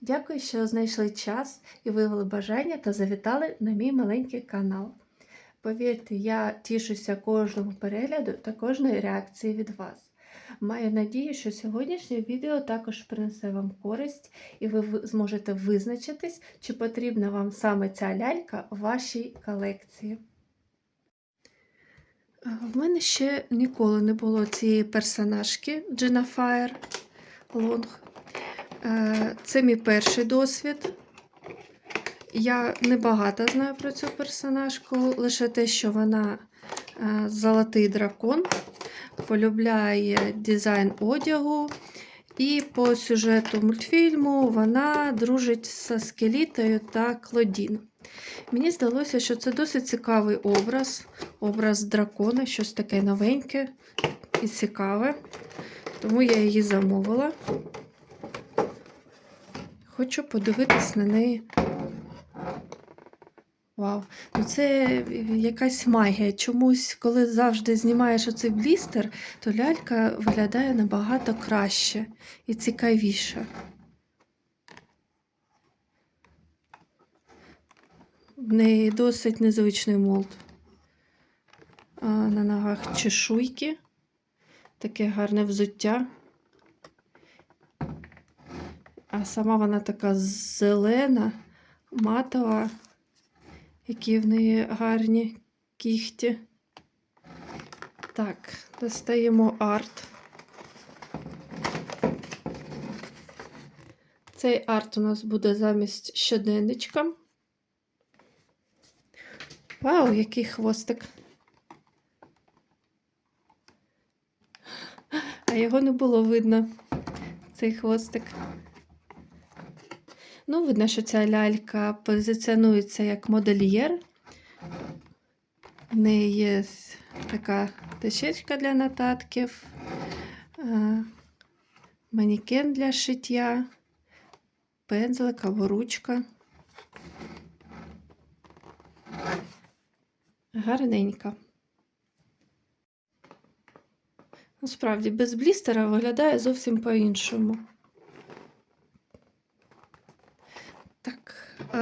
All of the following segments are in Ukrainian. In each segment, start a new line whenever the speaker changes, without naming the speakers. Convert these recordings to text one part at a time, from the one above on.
Дякую, що знайшли час і виявили бажання та завітали на мій маленький канал. Повірте, я тішуся кожному перегляду та кожної реакції від вас. Маю надію, що сьогоднішнє відео також принесе вам користь, і ви зможете визначитись, чи потрібна вам саме ця лялька в вашій колекції. В мене ще ніколи не було цієї персонажки Jennifer Long. Е, Це мій перший досвід. Я небагато знаю про цю персонажку, лише те, що вона е, золотий дракон, полюбляє дизайн одягу, і по сюжету мультфільму вона дружить зі скелітою та Клодін. Мені здалося, що це досить цікавий образ, образ дракона, щось таке новеньке і цікаве. Тому я її замовила. Хочу подивитись на неї. Вау, ну це якась магія. Чомусь, коли завжди знімаєш оцей блістер, то лялька виглядає набагато краще і цікавіше. В неї досить незвичний молд. А, на ногах чешуйки, таке гарне взуття. А сама вона така зелена, матова, які в неї гарні кіхті. Так, достаємо арт. Цей арт у нас буде замість щоденничка. Вау, який хвостик. А його не було видно, цей хвостик. Ну, видно, що ця лялька позиціонується як модельєр. В неї є така дощечка для нотатків, е, манікен для шиття, пензлик або ручка. Гарненька. Насправді, без блістера виглядає зовсім по-іншому. Так,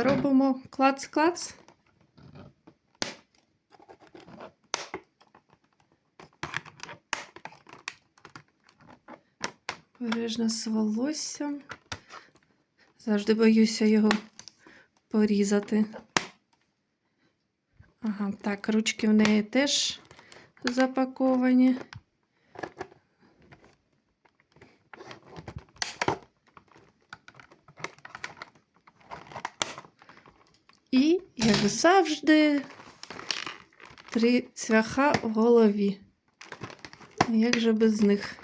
робимо клац-клац. Бережно з волоссям. Завжди боюся його порізати. Ага, так, ручки в неї теж запаковані. І, як завжди, три цвяха в голові. Як же без них?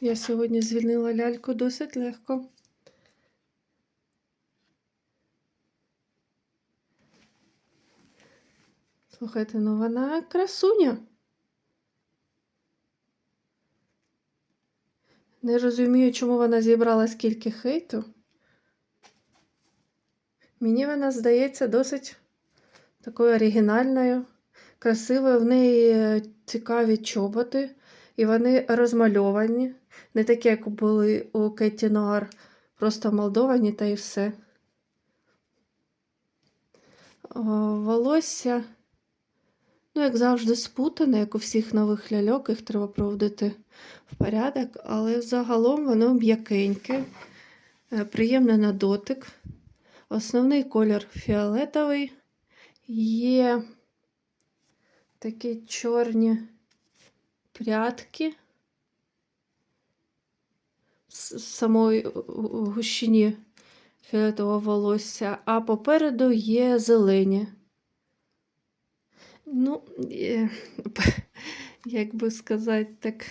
Я сьогодні звільнила ляльку досить легко. Слухайте, ну вона красуня. Не розумію, чому вона зібрала скільки хейту. Мені вона здається досить такою оригінальною, красивою. В неї е, цікаві чоботи, і вони розмальовані. Не такі, як були у Кетті Нуар, просто молдовані та і все. Волосся, ну, як завжди, спутане, як у всіх нових ляльок, їх треба проводити в порядок, але загалом воно м'якеньке, е, приємне на дотик. Основний колір фіолетовий. Є такі чорні прядки з самої гущині фіолетового волосся, а попереду є зелені. Ну, е, як би сказати так.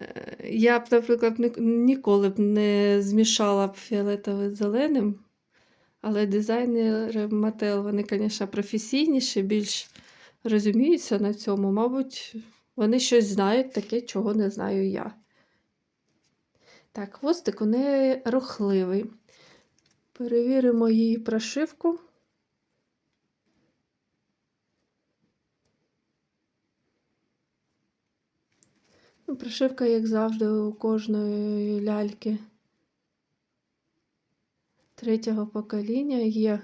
Е, Я б, наприклад, ніколи б не змішала б фіолетовий з зеленим, але дизайнери Mattel, вони, звісно, професійніші, більш розуміються на цьому. Мабуть, вони щось знають таке, чого не знаю я. Так, хвостик у неї рухливий. Перевіримо її прошивку. Прошивка, як завжди, у кожної ляльки третього покоління є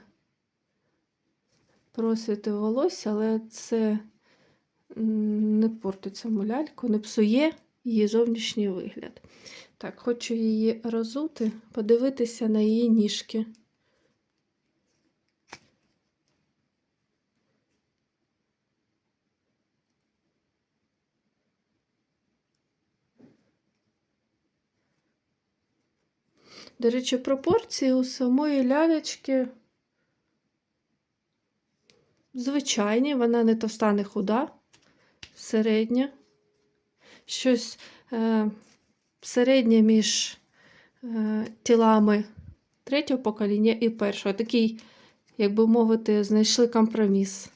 просвіти волосся, але це не портить саму ляльку, не псує її зовнішній вигляд. Так, хочу її розути, подивитися на її ніжки. До речі, пропорції у самої лялечки звичайні, вона не товста, не худа, середня. Щось е, середнє між е, тілами третього покоління і першого. Такий, як би мовити, знайшли компроміс.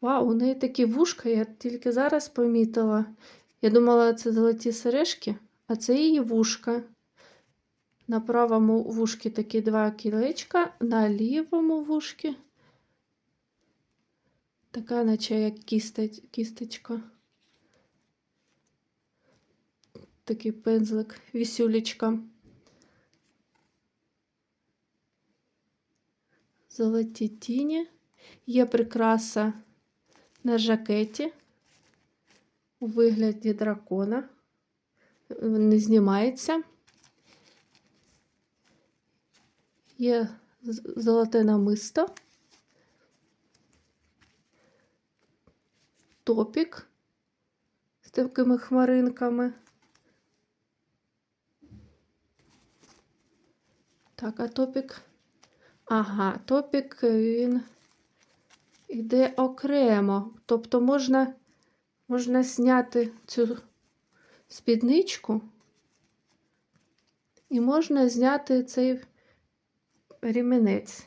Вау, у неї такі вушка, я тільки зараз помітила. Я думала, це золоті сережки, а це її вушка. На правому вушці такі два кілечка, на лівому вушці така, наче як кістеч, кістечка. Такий пензлик, вісюлечка. Золоті тіні. Є прикраса на жакеті у вигляді дракона. Не знімається. Є золоте намисто. Топік з такими хмаринками. Так, а топік. Ага, топік він іде окремо. Тобто можна, можна зняти цю спідничку і можна зняти цей рімінець.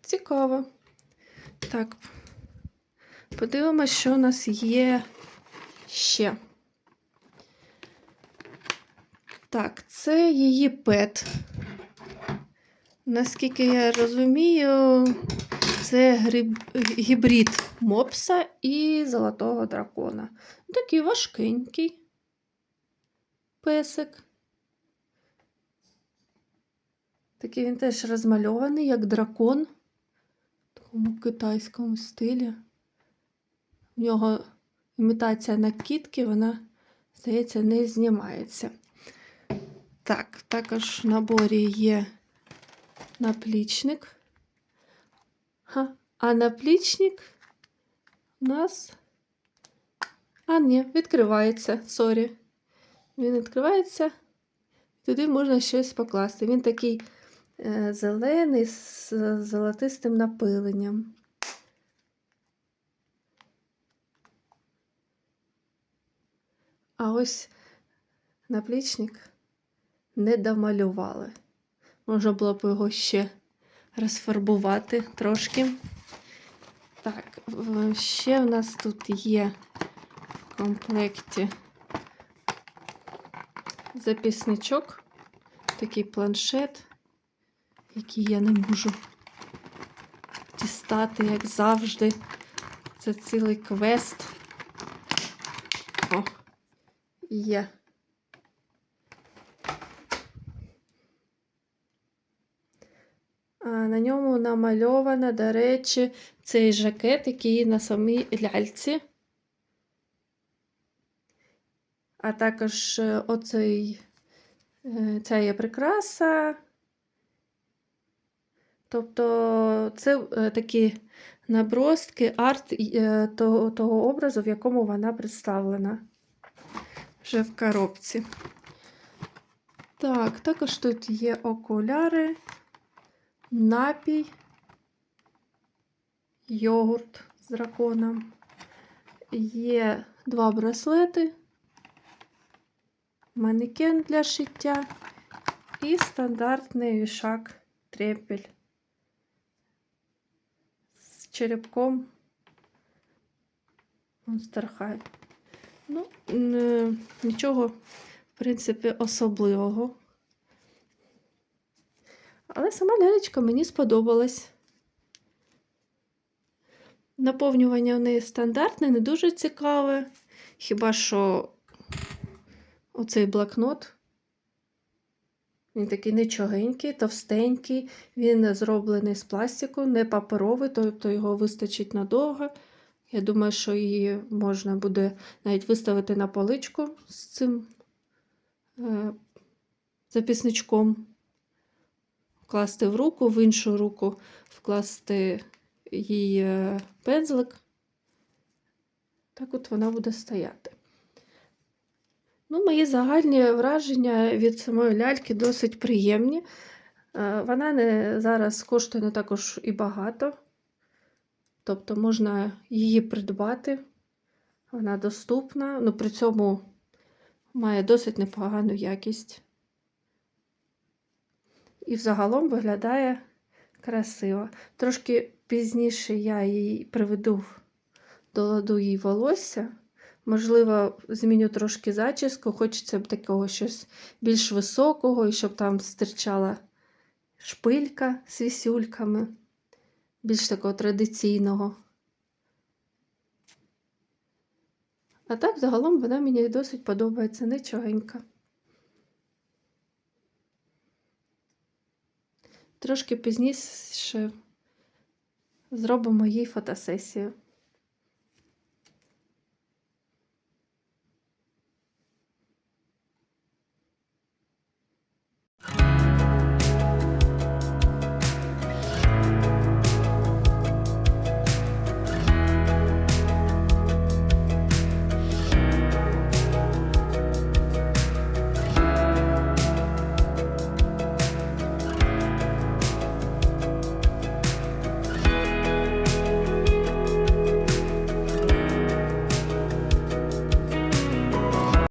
Цікаво. Так, подивимось, що у нас є ще. Так, це її пет. Наскільки я розумію, це гриб... гібрид мопса і золотого дракона. Такий важкенький песик. Такий він теж розмальований, як дракон в такому китайському стилі. В нього імітація на кітки, вона, здається, не знімається. Так, також в наборі є наплічник. А наплічник у нас. А, ні, відкривається, сорі. Він відкривається, туди можна щось покласти. Він такий е, зелений з золотистим напиленням. А ось наплічник не домалювали. Можна було б його ще розфарбувати трошки. Так, ще в нас тут є в комплекті записничок, такий планшет, який я не можу дістати, як завжди. Це цілий квест. О, є. На ньому намальовано, до речі, цей жакет, який на самій ляльці. А також е, оцей, е, ця є прикраса. Тобто це е, такі наброски, арт того, того образу, в якому вона представлена вже в коробці. Так, також тут є окуляри, напій, йогурт з драконом. Є два браслети, манекен для шиття і стандартний вішак трепель з черепком High. Ну, нічого, в принципі, особливого. Але сама лялечка мені сподобалась. Наповнювання в неї стандартне, не дуже цікаве. Хіба що оцей блокнот. Він такий нічогенький, товстенький, він зроблений з пластику, не паперовий, тобто його вистачить надовго. Я думаю, що її можна буде навіть виставити на поличку з цим е, записничком, вкласти в руку, в іншу руку вкласти її е, пензлик. Так от вона буде стояти. Ну, мої загальні враження від самої ляльки досить приємні. Е, Вона не, зараз коштує не також і багато. Тобто можна її придбати. Вона доступна, ну при цьому має досить непогану якість. І взагалом виглядає красиво. Трошки пізніше я її приведу до ладу її волосся. Можливо, зміню трошки зачіску, хочеться б такого щось більш високого, і щоб там стирчала шпилька з вісюльками, більш такого традиційного. А так, загалом, вона мені досить подобається, нічогенька. Трошки пізніше зробимо їй фотосесію.